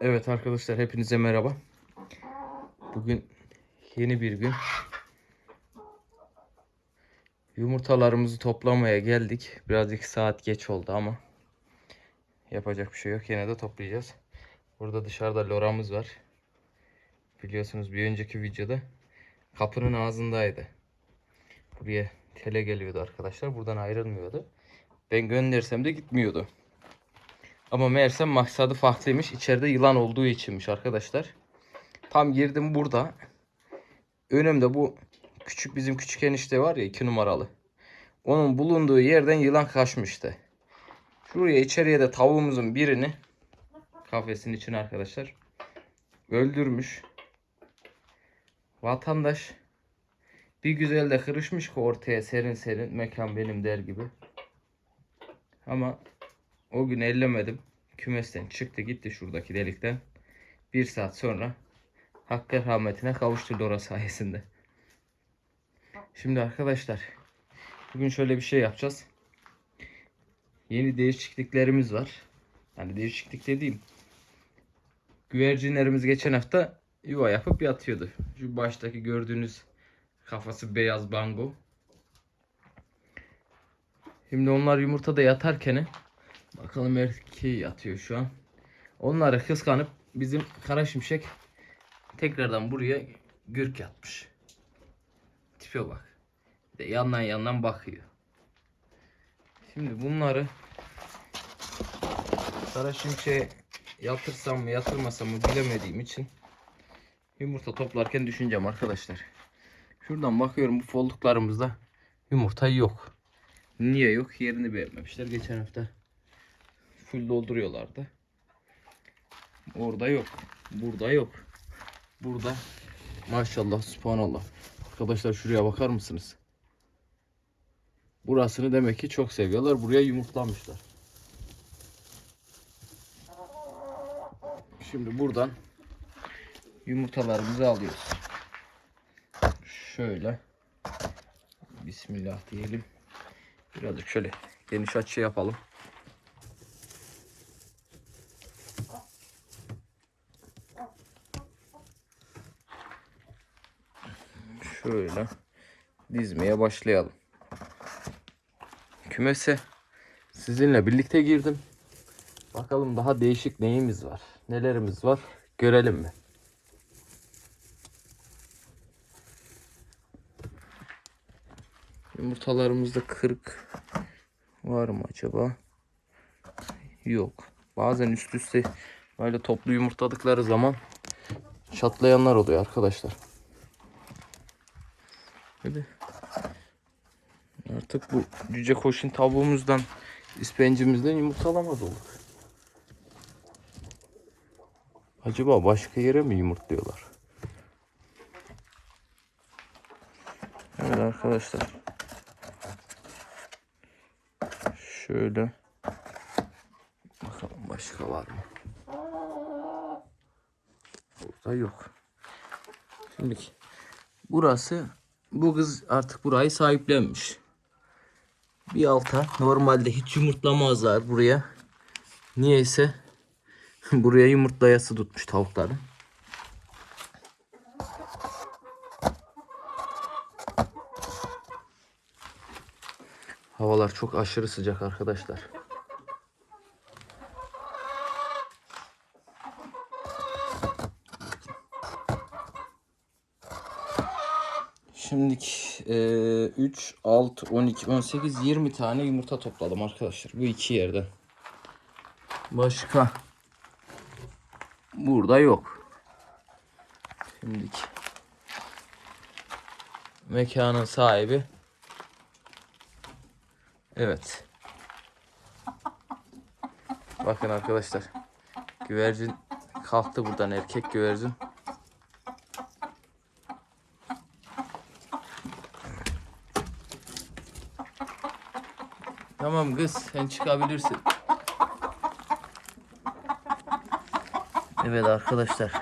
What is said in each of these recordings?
Evet arkadaşlar hepinize merhaba. Bugün yeni bir gün. Yumurtalarımızı toplamaya geldik. Birazcık saat geç oldu ama yapacak bir şey yok. Yine de toplayacağız. Burada dışarıda loramız var. Biliyorsunuz bir önceki videoda kapının ağzındaydı. Buraya tele geliyordu arkadaşlar. Buradan ayrılmıyordu. Ben göndersem de gitmiyordu. Ama meğersem maksadı farklıymış. İçeride yılan olduğu içinmiş arkadaşlar. Tam girdim burada. Önümde bu küçük bizim küçük enişte var ya iki numaralı. Onun bulunduğu yerden yılan kaçmıştı. Şuraya içeriye de tavuğumuzun birini kafesin içine arkadaşlar öldürmüş. Vatandaş bir güzel de kırışmış ki ortaya serin serin mekan benim der gibi. Ama o gün ellemedim. Kümesten çıktı gitti şuradaki delikten. Bir saat sonra Hakkı rahmetine kavuştu Lora sayesinde. Şimdi arkadaşlar bugün şöyle bir şey yapacağız. Yeni değişikliklerimiz var. Yani değişiklik dediğim güvercinlerimiz geçen hafta yuva yapıp yatıyordu. Şu baştaki gördüğünüz kafası beyaz bango. Şimdi onlar yumurtada yatarken bakalım erkeği yatıyor şu an. Onları kıskanıp bizim kara şimşek tekrardan buraya gürk yatmış. Tipe bak. De yandan yandan bakıyor. Şimdi bunları kara şimşeğe yatırsam mı yatırmasam mı bilemediğim için yumurta toplarken düşüneceğim arkadaşlar. Şuradan bakıyorum bu folluklarımızda yumurta yok. Niye yok? Yerini beğenmemişler. Geçen hafta full dolduruyorlardı. Orada yok. Burada yok. Burada maşallah subhanallah. Arkadaşlar şuraya bakar mısınız? Burasını demek ki çok seviyorlar. Buraya yumurtlamışlar. Şimdi buradan yumurtalarımızı alıyoruz. Şöyle. Bismillah diyelim. Birazcık şöyle geniş açı yapalım. Şöyle dizmeye başlayalım. Kümese sizinle birlikte girdim. Bakalım daha değişik neyimiz var? Nelerimiz var? Görelim mi? Yumurtalarımızda kırık var mı acaba? Yok. Bazen üst üste böyle toplu yumurtladıkları zaman çatlayanlar oluyor arkadaşlar. Hadi. Artık bu cüce koşun tavuğumuzdan ispencimizden yumurtalamaz olduk. Acaba başka yere mi yumurtluyorlar? Evet arkadaşlar. Şöyle. Bakalım başka var mı? Burada yok. Şimdi burası bu kız artık burayı sahiplenmiş. Bir alta normalde hiç yumurtlamazlar buraya. Niyeyse buraya yumurtlayası tutmuş tavukları. Havalar çok aşırı sıcak arkadaşlar. Şimdilik eee 3, 6, 12, 18, 20 tane yumurta topladım arkadaşlar. Bu iki yerden. Başka burada yok. Şimdilik mekanın sahibi Evet. Bakın arkadaşlar. Güvercin kalktı buradan erkek güvercin. Tamam kız sen çıkabilirsin. Evet arkadaşlar.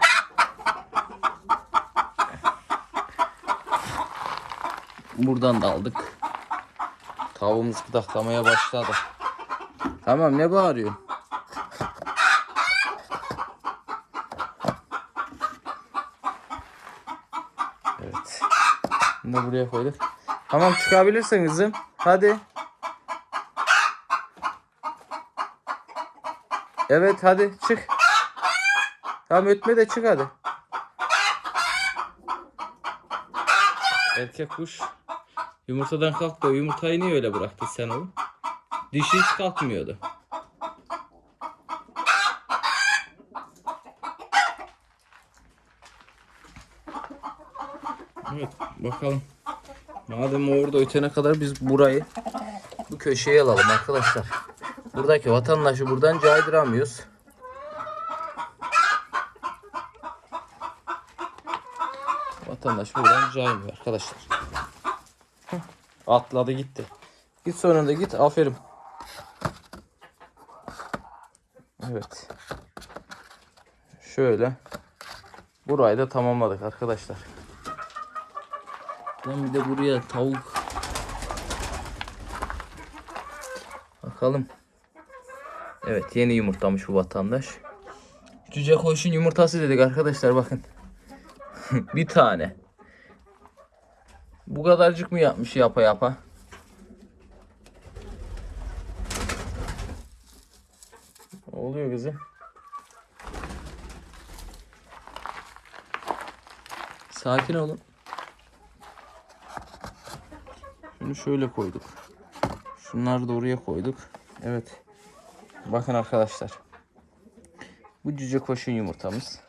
Buradan da aldık. Tavuğumuz gıdaklamaya başladı. Tamam ne bağırıyor? Evet. Bunu da buraya koyduk. Tamam çıkabilirsin kızım. Hadi. Evet hadi çık. Tamam ötme de çık hadi. Erkek kuş yumurtadan kalktı. O yumurtayı niye öyle bıraktın sen oğlum? Dişi hiç kalkmıyordu. Evet bakalım. Madem orada ötene kadar biz burayı bu köşeye alalım arkadaşlar. Buradaki vatandaşı buradan caydıramıyoruz. Vatandaş buradan caymıyor arkadaşlar. Atladı gitti. Git sonunda git. Aferin. Evet. Şöyle. Burayı da tamamladık arkadaşlar. Ben bir de buraya tavuk. Bakalım. Evet yeni yumurtlamış bu vatandaş. Cüce koşun yumurtası dedik arkadaşlar bakın. bir tane. Bu kadarcık mı yapmış yapa yapa? Oluyor kızım? Sakin olun. Şunu şöyle koyduk. Şunları da oraya koyduk. Evet. Bakın arkadaşlar. Bu cüce koşun yumurtamız.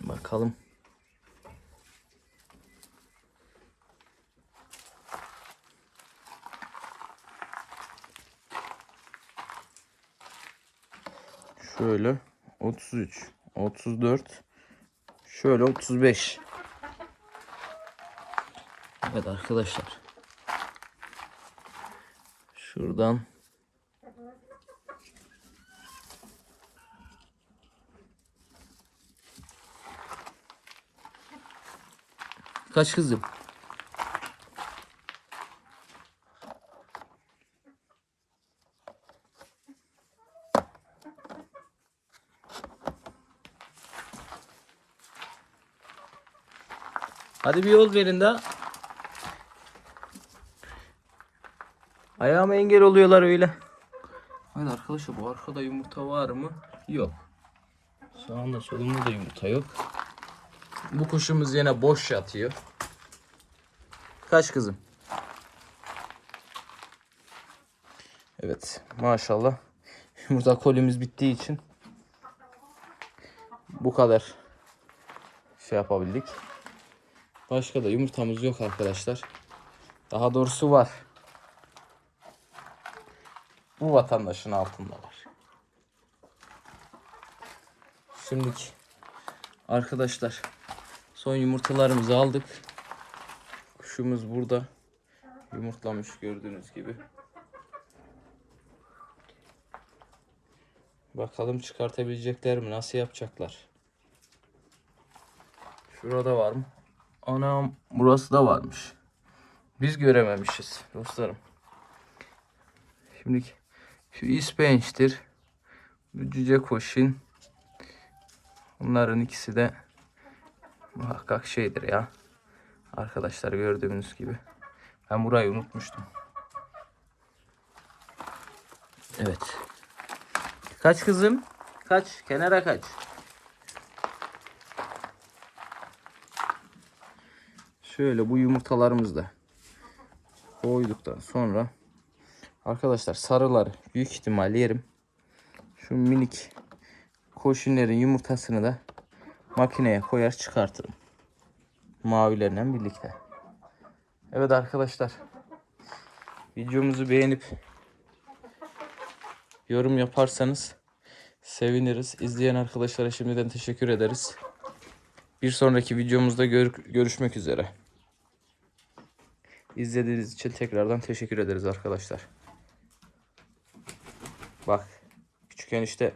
Bakalım. Şöyle 33, 34, şöyle 35. Evet arkadaşlar. Şuradan Kaç kızım? Hadi bir yol verin daha. Ayağıma engel oluyorlar öyle. Hadi arkadaşlar bu arkada yumurta var mı? Yok. Sağında solunda da yumurta yok. Bu kuşumuz yine boş yatıyor. Kaç kızım? Evet maşallah. Yumurta kolimiz bittiği için bu kadar şey yapabildik. Başka da yumurtamız yok arkadaşlar. Daha doğrusu var. Bu vatandaşın altında var. Şimdiki arkadaşlar son yumurtalarımızı aldık. Kuşumuz burada yumurtlamış gördüğünüz gibi. Bakalım çıkartabilecekler mi? Nasıl yapacaklar? Şurada var mı? Anam burası da varmış. Biz görememişiz dostlarım. Şimdi şu ispençtir. Bu cüce koşun. Bunların ikisi de muhakkak şeydir ya. Arkadaşlar gördüğünüz gibi. Ben burayı unutmuştum. Evet. Kaç kızım? Kaç? Kenara kaç. Şöyle bu yumurtalarımızı da koyduktan sonra arkadaşlar sarıları büyük ihtimal yerim. Şu minik koşunların yumurtasını da makineye koyar çıkartırım. Mavilerle birlikte. Evet arkadaşlar. Videomuzu beğenip yorum yaparsanız seviniriz. İzleyen arkadaşlara şimdiden teşekkür ederiz. Bir sonraki videomuzda gör- görüşmek üzere. İzlediğiniz için tekrardan teşekkür ederiz arkadaşlar. Bak küçük enişte